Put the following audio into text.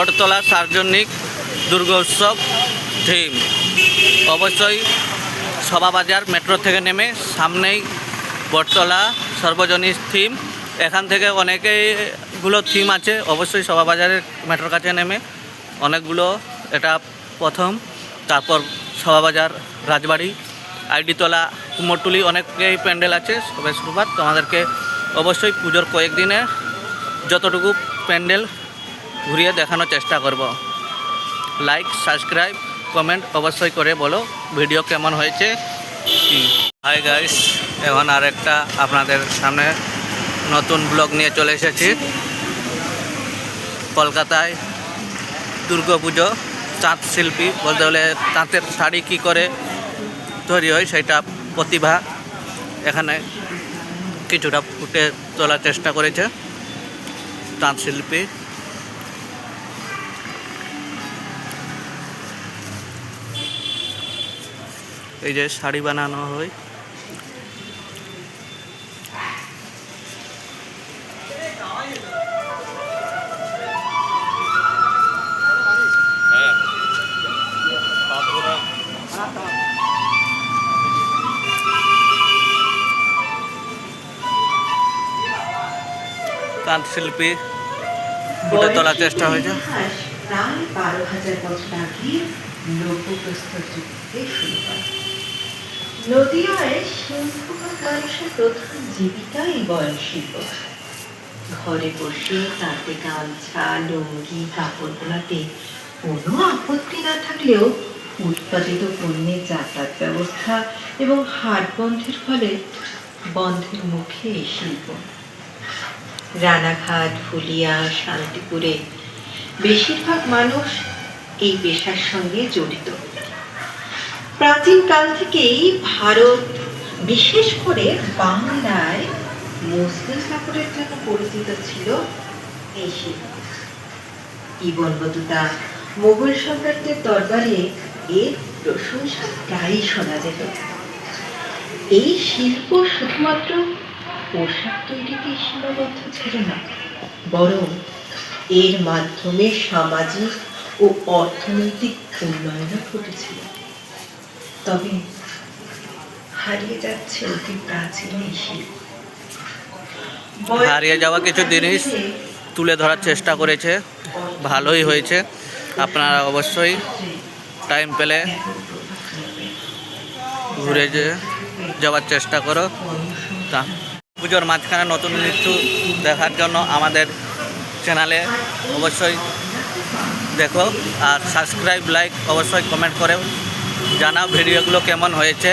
বটতলা সার্বজনিক দুর্গোৎসব theme. অবশ্যই সভাবাজার metro থেকে নেমে সামনেই বটতলা সর্বজনীন থিম। এখান থেকে অনেকেইগুলো থিম আছে, অবশ্যই সভাবাজারের মেট্রোর কাছে নেমে অনেকগুলো, এটা প্রথম। তারপর সভাবাজার রাজবাড়ি, আইডিতলা, কুমোরটুলি, অনেকেই প্যান্ডেল আছে সবাই শুরুবাত তোমাদেরকে অবশ্যই পুজোর কয়েকদিনে যতটুকু প্যান্ডেল ঘুরিয়ে দেখানোর চেষ্টা করব। লাইক সাবস্ক্রাইব কমেন্ট অবশ্যই করে বলো ভিডিও কেমন হয়েছে। হাই গাইস এখন আর একটা আপনাদের সামনে নতুন ব্লগ নিয়ে চলে এসেছি। কলকাতায় দুর্গাপুজো চাঁদ শিল্পী বলতে হলে তাঁতের শাড়ি কী করে তৈরি হয় সেটা প্রতিভা এখানে কিছুটা ফুটে তোলার চেষ্টা করেছে। তাঁত শিল্পী এই যে শাড়ি বানানো হয়। শিল্পী তোলার চেষ্টা হয়েছে। প্রায় বারো হাজার বছর আগে ঘরে বসে তাতে গামছা, লুঙ্গি কাপড় বোনাতে কোনো আপত্তি না থাকলেও উৎপাদিত পণ্যের যাতায়াত ব্যবস্থা এবং হাট বন্ধের ফলে বন্ধের মুখে এই শিল্প। রানাঘাট, ফুলিয়া, শান্তিপুরে বেশিরভাগ মানুষ এই পেশার সঙ্গে জড়িত। প্রাচীনকাল থেকেই ভারত, বিশেষ করে বাংলায় মুসলিম কাপড়ের জন্য পরিচিত ছিল এই শিল্প। ইবন বতুতা মোগল সম্রাটদের দরবারে এর প্রশংসা প্রায়ই শোনা যেত। এই শিল্প শুধুমাত্র পোশাক তৈরিতে সীমাবদ্ধ ছিল না, বরং এর মাধ্যমে সামাজিক ও অর্থনৈতিক উন্নয়নও ঘটেছিল। তবে হারিয়ে যাচ্ছে অতি প্রাচীন শিল্প। হারিয়ে যাওয়া কিছু জিনিস তুলে ধরার চেষ্টা করেছে। ভালোই হয়েছে। আপনারা অবশ্যই টাইম পেলে ঘুরে যে যাওয়ার চেষ্টা করো। তা পুজোর মাঝখানে নতুন কিছু দেখার জন্য আমাদের চ্যানেলে অবশ্যই দেখো আর সাবস্ক্রাইব লাইক অবশ্যই কমেন্ট করে জানাও ভিডিওগুলো কেমন হয়েছে।